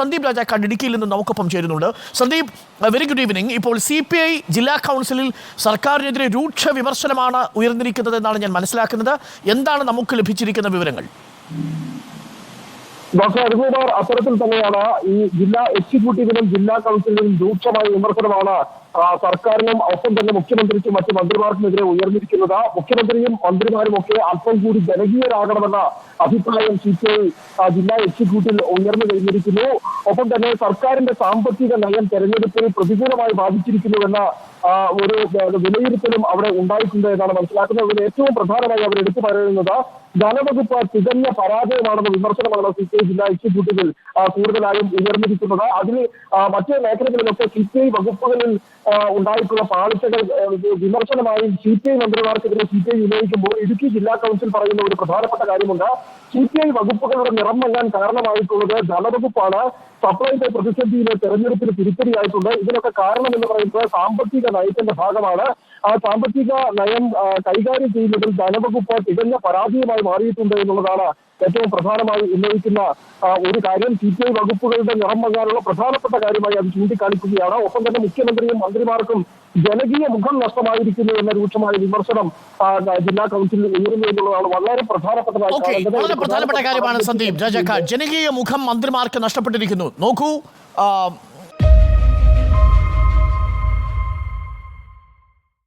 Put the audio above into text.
സന്ദീപ് രാജാക്കാട് ഇടുക്കിയിൽ നിന്ന് നമുക്കൊപ്പം ചേരുന്നുണ്ട്. സന്ദീപ് വെരി ഗുഡ് ഈവനിങ് ഇപ്പോൾ സി പി ഐ ജില്ലാ കൗൺസിലിൽ സർക്കാരിനെതിരെ രൂക്ഷ വിമർശനമാണ് ഉയർന്നിരിക്കുന്നത് എന്നാണ് ഞാൻ മനസ്സിലാക്കുന്നത്. എന്താണ് നമുക്ക് ലഭിച്ചിരിക്കുന്ന വിവരങ്ങൾ? ഡോക്ടർ അരുൺകുമാർ അത്തരത്തിൽ തന്നെയാണ് ഈ ജില്ലാ എക്സിക്യൂട്ടീവിനും ജില്ലാ കൗൺസിലിനും രൂക്ഷമായ വിമർശനമാണ് സർക്കാരിനും ഒപ്പം തന്നെ മുഖ്യമന്ത്രിക്കും മറ്റ് മന്ത്രിമാർക്കുമെതിരെ ഉയർന്നിരിക്കുന്നത്. മുഖ്യമന്ത്രിയും മന്ത്രിമാരും ഒക്കെ അല്പം കൂടി ജനകീയരാകണമെന്ന അഭിപ്രായം സി പി ഐ ജില്ലാ എക്സിക്യൂട്ടീവിൽ ഉയർന്നു കഴിഞ്ഞിരിക്കുന്നു. ഒപ്പം തന്നെ സർക്കാരിന്റെ സാമ്പത്തിക നയം തെരഞ്ഞെടുപ്പിൽ പ്രതികൂലമായി ബാധിച്ചിരിക്കുന്നുവെന്ന ഒരു വിലയിരുത്തലും അവിടെ ഉണ്ടായിട്ടുണ്ട് എന്നാണ് മനസ്സിലാക്കുന്നത്. അതിൽ ഏറ്റവും പ്രധാനമായി അവർ എടുത്തു പറയുന്നത് ധനവകുപ്പ് തികഞ്ഞ പരാജയമാണെന്ന വിമർശനമാണ് സി പി ഐ ജില്ലാ എക്സിക്യൂട്ടീവിൽ കൂടുതലായും ഉയർന്നിരിക്കുന്നത്. അതിൽ മറ്റു മേഖലകളിലൊക്കെ സി പി ഐ വകുപ്പുകളിൽ ഉണ്ടായിട്ടുള്ള പാളിച്ചകൾ വിമർശനമായും സി പി ഐ മന്ത്രിമാർക്കെതിരെ സി പി ഐ ഉന്നയിക്കുമ്പോൾ ഇടുക്കി ജില്ലാ കൗൺസിൽ പറയുന്ന ഒരു പ്രധാനപ്പെട്ട കാര്യമുണ്ട്. സി പി ഐ വകുപ്പുകളുടെ നിറം മങ്ങാൻ കാരണമായിട്ടുള്ളത് ധനവകുപ്പാണ് സപ്ലൈയുടെ പ്രതിസന്ധിയിലെ തെരഞ്ഞെടുപ്പിന് തിരിച്ചടിയായിട്ടുണ്ട്. ഇതിനൊക്കെ കാരണം എന്ന് പറയുന്നത് സാമ്പത്തിക നയത്തിന്റെ ഭാഗമാണ്. ആ സാമ്പത്തിക നയം കൈകാര്യം ചെയ്യുന്നതിൽ ധനവകുപ്പ് തികഞ്ഞ പരാജയമായി മാറിയിട്ടുണ്ട് എന്നുള്ളതാണ് ഏറ്റവും പ്രധാനമായി ഉന്നയിക്കുന്ന ഒരു കാര്യം. സി പി ഐ വകുപ്പുകളുടെ നിറം മങ്ങാനുള്ള പ്രധാനപ്പെട്ട കാര്യമായി അത് ചൂണ്ടിക്കാണിക്കുകയാണ്. ഒപ്പം തന്നെ മുഖ്യമന്ത്രിയും മന്ത്രിമാർക്കും ജനകീയ മുഖം നഷ്ടമായിരിക്കുന്നു എന്ന രൂക്ഷമായ വിമർശനം ജില്ലാ കൗൺസിലിൽ ഉയരുന്നു എന്നുള്ളതാണ് വളരെ പ്രധാനപ്പെട്ടതായി ഓക്കെ കാണേണ്ടത്. വളരെ ഒരു പ്രധാനപ്പെട്ട കാര്യമാണ് സന്ദീപ്. ജനകീയ മുഖം മന്ത്രിമാർക്ക് നഷ്ടപ്പെട്ടിരിക്കുന്നു. നോക്കൂ